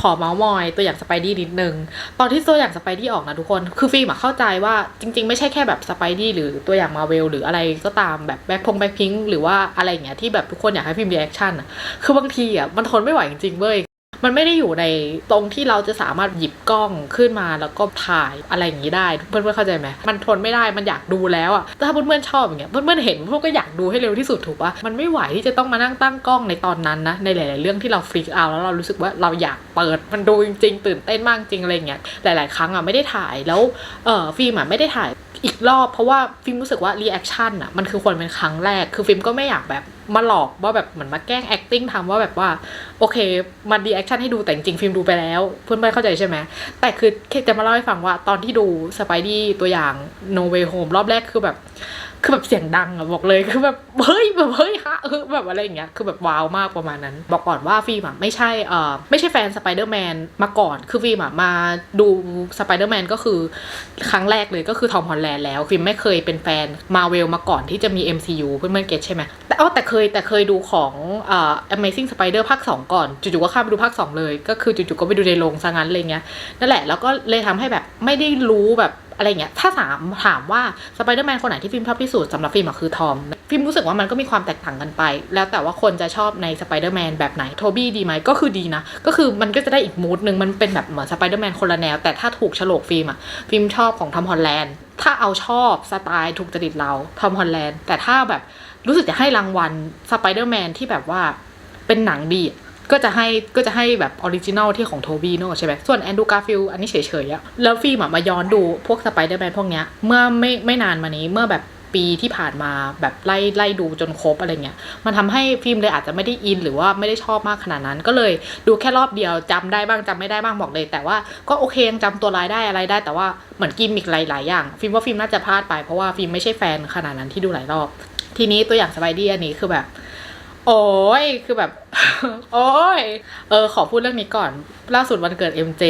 ขอเมาส์มอยตัวอย่างสไปดี้นิดนึง ตอนที่ตัวอย่างสไปดี้ออกนะทุกคน คือฟิล์มอะเข้าใจว่าจริง ๆ ไม่ใช่แค่แบบสไปดี้หรือตัวอย่างมาเวลหรืออะไรก็ตามแบบแบ็คพงแบ็คพิงหรือว่าอะไรอย่างเงี้ยที่แบบทุกคนอยากให้ฟิล์มรีแอคชั่นอะคือบางทีอะมันทนไม่ไหวจริงๆเว้ย มันไม่ได้อยู่ในตรงที่เราจะสามารถหยิบกล้องขึ้นมาแล้วก็ถ่ายอะไรอย่างนี้ได้ เพื่อนๆเข้าใจไหมมันทนไม่ได้มันอยากดูแล้วอะแต่ถ้าเพื่อนๆชอบอย่างเงี้ยเพื่อนๆเห็นพื่อนก็อยากดูให้เร็วที่สุดถูกปะมันไม่ไหวที่จะต้องมานั่งตั้งกล้องในตอนนั้นนะในหลาย ๆ เรื่องที่เราฟรีกเอาแล้วเรารู้สึกว่าเราอยากเปิดมันดูจริง ๆ ตื่นเต้นมากจริงอะไรเงี้ยหลาย ๆ ครั้งอะไม่ได้ถ่ายแล้วเออฟิล์มอะไม่ได้ถ่ายอีกรอบ เพราะว่าฟิล์มรู้สึกว่ารีแอคชั่นอะมันคือควรเป็นครั้งแรกคือฟิล์มก็ไม่อยากแบบ มาหลอกว่าแบบเหมือนมาแกล้ง acting ทำว่าแบบว่า โอเค มันดีแอคชั่นให้ดูแต่จริงฟิล์มดูไปแล้ว เพื่อนไม่เข้าใจใช่ไหมแต่คือเคจะมาเล่าให้ฟังว่าตอนที่ดูสไปดี้ตัวอย่าง No Way Home รอบแรกคือแบบ คือแบบเสียงดังอะบอกเลยคือแบบเฮ้ยแบบเฮ้ยฮะเออแบบอะไรอย่างเงี้ยคือแบบว้าวมากประมาณนั้น บอกก่อนว่าฟิล์มอะไม่ใช่เอ่อไม่ใช่แฟนสไปเดอร์แมนมาก่อน คือฟิล์มอะมาดูสไปเดอร์แมนก็คือครั้งแรกเลยก็คือทอมฮอลแลนด์แล้วฟิล์มไม่เคยเป็นแฟนมาเวลมาก่อนที่จะมี MCU เพื่อนๆเก็ตใช่ไหมแต่เอาแต่เคยแต่เคยดูของเอ่อ Amazing Spider ภาค 2 ก่อนจู่ๆก็ข้ามไปดูภาค 2 เลย ก็คือจู่ๆก็ไปดูในโรงซะงั้นอะไรเงี้ยนั่นแหละแล้วก็เลยทำให้แบบไม่ได้รู้แบบ อะไรเงี้ยถ้าถามถามว่าสไปเดอร์แมนคนไหนที่ฟิล์มชอบที่สุดสำหรับฟิล์มอะคือทอมฟิล์มรู้สึกว่ามันก็มีความแตกต่างกันไป แล้วแต่ว่าคนจะชอบในสไปเดอร์แมนแบบไหนโทบี้ดีไหมก็คือดีนะ ก็คือมันก็จะได้อีกมูดหนึ่งมันเป็นแบบเหมือนสไปเดอร์แมนคนละแนว แต่ถ้าถูกฉลกฟิล์มอะฟิล์มชอบของทอมฮอลแลนด์ถ้าเอาชอบสไตล์ถูกจริตเราทอมฮอลแลนด์แต่ถ้าแบบรู้สึกจะให้รางวัลสไปเดอร์แมนที่แบบว่าเป็นหนังดีอ ก็จะให้ก็จะให้แบบออริจินัลที่ของโทบี้เนอะใช่ไหมส่วนแอนดูการ์ฟิลอันนี้เฉยๆอะแล้วฟิล์มอะมาย้อนดูพวกสไปเดอร์แมนพวกเนี้ยเมื่อไม่ไม่นานมานี้เมื่อแบบปีที่ผ่านมาแบบไล่ไล่ดูจนครบอะไรเงี้ย มันทำให้ฟิล์มเลยอาจจะไม่ได้อินหรือว่าไม่ได้ชอบมากขนาดนั้น ก็เลยดูแค่รอบเดียวจำได้บ้างจำไม่ได้บ้างบอกเลย แต่ว่าก็โอเคยังจำตัวรายได้อะไรได้ แต่ว่าเหมือนกิมมิกหลายๆอย่าง ฟิล์มว่าฟิล์มน่าจะพลาดไปเพราะว่าฟิล์มไม่ใช่แฟนขนาดนั้นที่ดูหลายรอบ ทีนี้ตัวอย่างสไปดี้อันนี้คือแบบ โอ้ยคือแบบ โอ้ยเออ ขอพูดเรื่องนี้ก่อน ล่าสุดวันเกิด MJ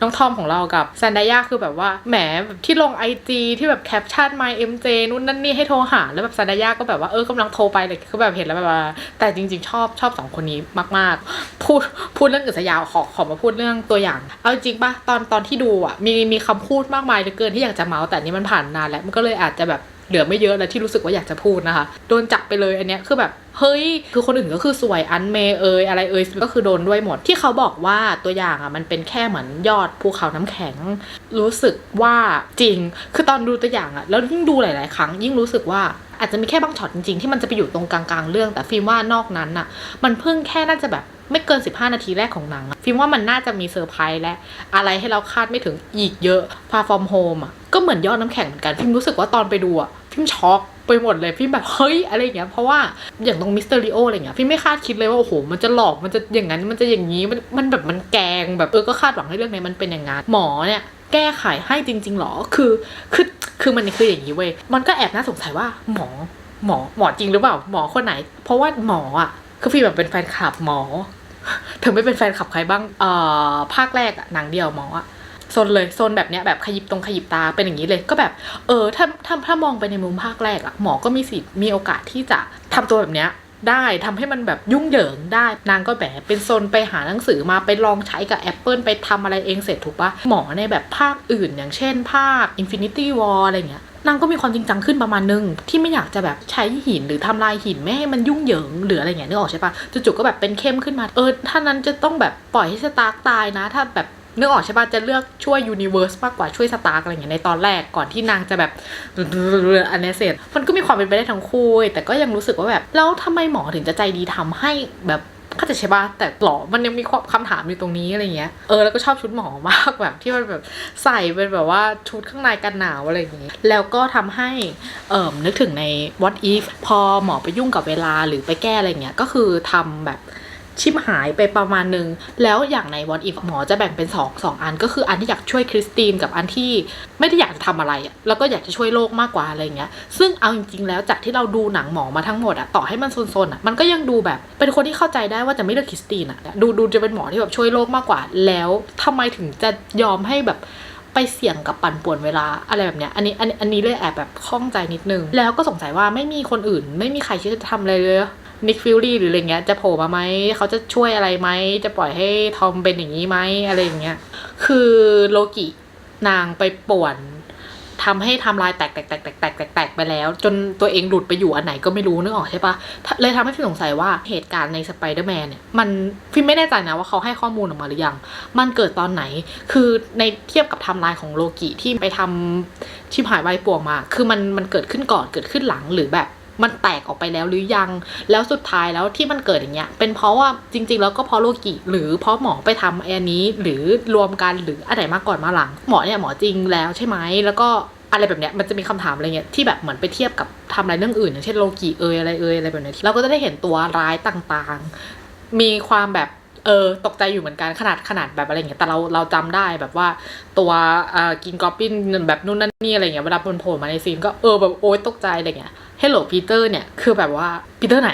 น้องทอมของเรากับแซนดายาคือแบบว่าแหมแบบที่ลงไอจีที่แบบแคปชั่น my MJ นู่นนั่นนี่ให้โทรหา แล้วแบบแซนดายาก็แบบว่าเออกำลังโทรไปเลยคือแบบเห็นแล้วแบบว่า แต่จริง ๆ ชอบชอบสองคนนี้มาก ๆ พูดพูดเรื่องอื่นซะยาวขอขอมาพูดเรื่องตัวอย่าง เอาจริงปะตอนตอนที่ดูอะมีมีคำพูดมากมายเหลือเกินที่อยากจะเมาส์แต่นนี้มันผ่านนานแล้วมันก็เลยอาจจะแบบ เหลือไม่เยอะแล้วที่รู้สึกว่าอยากจะพูดนะคะ โดนจับไปเลยอันเนี้ยคือแบบเฮ้ย คือคนอื่นก็คือสวยอันเมย์เอยอะไรเอยก็คือโดนด้วยหมด ที่เขาบอกว่าตัวอย่างอะมันเป็นแค่เหมือนยอดภูเขาน้ำแข็ง รู้สึกว่าจริง คือตอนดูตัวอย่างอะแล้วยิ่งดูหลาย ๆ ครั้ง ยิ่งรู้สึกว่าอาจจะมีแค่บางช็อตจริง ๆ ที่มันจะไปอยู่ตรงกลาง ๆ เรื่องแต่ฟิล์มว่านอกนั้นอะ มันเพิ่งแค่น่าจะแบบไม่เกิน 15 นาทีแรกของหนัง ฟิล์มว่ามันน่าจะมีเซอร์ไพรส์และ อะไรให้เราคาดไม่ถึงอีกเยอะพาฟอร์มโฮมอะก็เหมือนยอดน้ำแข็งเหมือนกันฟิล์มรู้สึกว่าตอนไปดูอะ ฟิล์มช็อกไปหมดเลยฟิล์มแบบเฮ้ยอะไรอย่างเงี้ยเพราะว่าอย่างตรงมิสเตอริโออะไรเงี้ยฟิล์มไม่คาดคิดเลยว่าโอ้โหมันจะหลอกมันจะอย่างนั้นมันจะอย่างนี้มันมันแบบมันแกงแบบเออก็คาดหวังให้เรื่องนี้มันเป็นอย่างนั้นหมอเนี่ยแก้ไขให้จริง ๆหรอคือคือคือมันคืออย่างนี้เว้ยมันก็แอบน่าสงสัยว่าหมอหมอหมอจริงหรือเปล่าหมอคนไหน เพราะว่าหมออะคือฟิล์มแบบเป็นแฟนคลับหมอเธอไม่เป็นแฟนคลับใครบ้างเอ่อภาคแรกอะหนังเดียวหมออะ โซนเลยโซนแบบเนี้ยแบบขยิบตรงขยิบตาเป็นอย่างนี้เลยก็แบบ เออถ้าถ้าถ้ามองไปในมุมภาคแรกอะหมอก็มีสิทธิ์มีโอกาสที่จะทำตัวแบบเนี้ยได้ทำให้มันแบบยุ่งเหยิงได้นางก็แบบเป็นโซนไปหาหนังสือมาไปลองใช้กับ Apple ไปทำอะไรเองเสร็จถูกปะหมอในแบบภาคอื่น อย่างเช่นภาค Infinity War อะไรเงี้ยนางก็มีความจริงจังขึ้นประมาณนึง ที่ไม่อยากจะแบบใช้หินหรือทำลายหินไม่ให้มันยุ่งเหยิงหรืออะไรเงี้ยนึกออกใช่ปะจู่ๆก็แบบเป็นเข้มขึ้นมาเออถ้านั้นจะต้องแบบปล่อยให้สตาร์กตายนะ ถ้าแบบ นึกออกใช่ป่ะจะเลือกช่วยยูนิเวอร์สมากกว่าช่วยสตาร์กอะไรเงี้ยในตอนแรกก่อนที่นางจะแบบอันเนี้เสร็จมันก็มีความเป็นไปได้ทั้งคู่แต่ก็ยังรู้สึกว่าแบบแล้วทำไมหมอถึงจะใจดีทำให้แบบเข้าใจใช่ปะแต่หรอมันยังมีความคำถามอยู่ตรงนี้อะไรเงี้ยเออแล้วก็ชอบชุดหมอมากแบบที่มันแบบใส่เป็นแบบว่าชุดข้างในกันหนาวอะไรอย่างงี้ แล้วก็ทำให้เอ่อนึกถึงใน what if พอหมอไปยุ่งกับเวลาหรือไปแก้อะไรเงี้ยก็คือทำแบบ ชิบหายไปประมาณนึง แล้วอย่างใน What If หมอจะแบ่งเป็น2องสองอัน ก็คืออันที่อยากช่วยคริสตินกับอันที่ไม่ได้อยากจะทำอะไรอะแล้วก็อยากจะช่วยโลกมากกว่าอะไรเงี้ย ซึ่งเอาจริงๆแล้วจากที่เราดูหนังหมอมาทั้งหมดอะต่อให้มันโซนๆอะมันก็ยังดูแบบ เป็นคนที่เข้าใจได้ว่าจะไม่เลือกคริสตินอะดูดูจะเป็นหมอที่แบบช่วยโลกมากกว่า แล้วทำไมถึงจะยอมให้แบบไปเสี่ยงกับปั่นป่วนเวลาอะไรแบบเนี้ย อันนี้อันอันนี้เลยแอบแบบข้องใจนิดนึง แล้วก็สงสัยว่าไม่มีคนอื่น ไม่มีใครที่จะทำอะไรเลย นิกฟิลลี่หรืออะไรเงี้ยจะโผล่มาไหมเขาจะช่วยอะไรไหมจะปล่อยให้ทอมเป็นอย่างนี้ไหมอะไรอย่างเงี้ยคือโลกินางไปป่วนทำให้ไทำลายแตกแตกแตกแตกแตกแตกแตกไปแล้ว จนตัวเองหลุดไปอยู่อันไหนก็ไม่รู้นึกออกใช่ปะเลยทำให้ฟิล์มสงสัยว่าเหตุการณ์ในสไปเดอร์แมนเนี่ยมันฟิล์มไม่แน่ใจนะว่าเขาให้ข้อมูลออกมาหรือยัง มันเกิดตอนไหนคือในเทียบกับไทำลายของโลกิที่ไปทำชิบหายใบป่วงมา คือมันมันเกิดขึ้นก่อนเกิดขึ้นหลังหรือแบบ มันแตกออกไปแล้วหรือยัง แล้วสุดท้ายแล้วที่มันเกิดอย่างเงี้ย เป็นเพราะว่าจริง ๆ แล้วก็เพราะโลกิหรือเพราะหมอไปทำอันนี้ หรือรวมกันหรืออะไรมาก่อนมาหลัง หมอเนี่ยหมอจริงแล้วใช่ไหมแล้วก็อะไรแบบเนี้ยมันจะมีคำถามอะไรเงี้ยที่แบบเหมือนไปเทียบกับทำอะไรเรื่องอื่นอย่างเช่นโลกิเอยอะไรเอยอะไรแบบเนี้ยเราก็จะได้เห็นตัวร้ายต่างๆ มีความแบบ เออตกใจอยู่เหมือนกันขนาดขนาดแบบอะไรเงี้ยแต่เราเราจำได้แบบว่าตัวเอ่อกินกอปปินแบบนู่นนั่นนี่อะไรเงี้ยเวลามันโผล่มาในซีนก็เออแบบโอ๊ยตกใจอะไรเงี้ยเฮลโลปีเตอร์เนี่ยคือแบบว่าปีเตอร์ไหน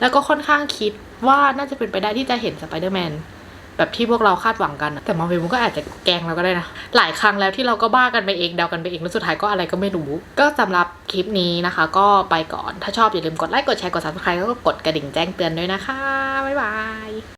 แล้วก็ค่อนข้างคิดว่าน่าจะเป็นไปได้ที่จะเห็นสไปเดอร์แมนแบบที่พวกเราคาดหวังกัน แต่มาเวลมันก็อาจจะแกล้งเราก็ได้นะ หลายครั้งแล้วที่เราก็บ้ากันไปเองเดากันไปเอง แล้วสุดท้ายก็อะไรก็ไม่รู้ ก็สำหรับคลิปนี้นะคะ ก็ไปก่อน ถ้าชอบอย่าลืมกดไลค์ กดแชร์ กด subscribe แล้วก็กดกระดิ่งแจ้งเตือนด้วยนะคะ บ๊ายบาย